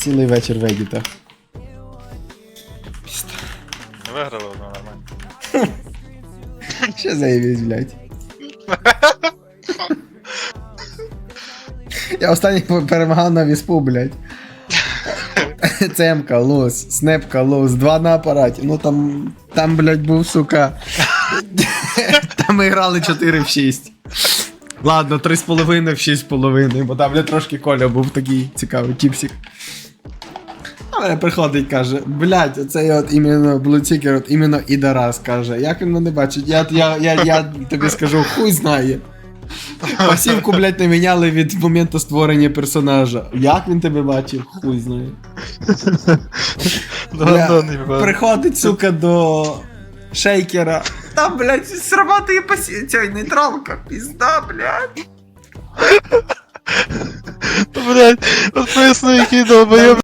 Цілий вечір в едітах. Виграли одно нормально. Що заявись, блядь? Я останній перемагав на віспу, блядь. ЦМК, лос, снепка, лос, два на апараті. Ну там, там, блядь, був, сука. Там ми грали 4 в 6. Ладно, 3,5 в 6,5, бо там, блядь, трошки Коля був такий цікавий тіпсик. А мене приходить, каже, блядь, оцей от іменно Блуцікер, от іменно Ідарас каже. Як він мене бачить? Я, я, я, я тобі скажу, хуй знає. Пасівку, блядь, не міняли від моменту створення персонажа. Як він тебе бачив? Хуй знає. Бля, приходить, сука, до шейкера. Там, блядь, срабатує пасі... ця нейтралка. Пізда, блядь. Блять, от поясни, який долбоєб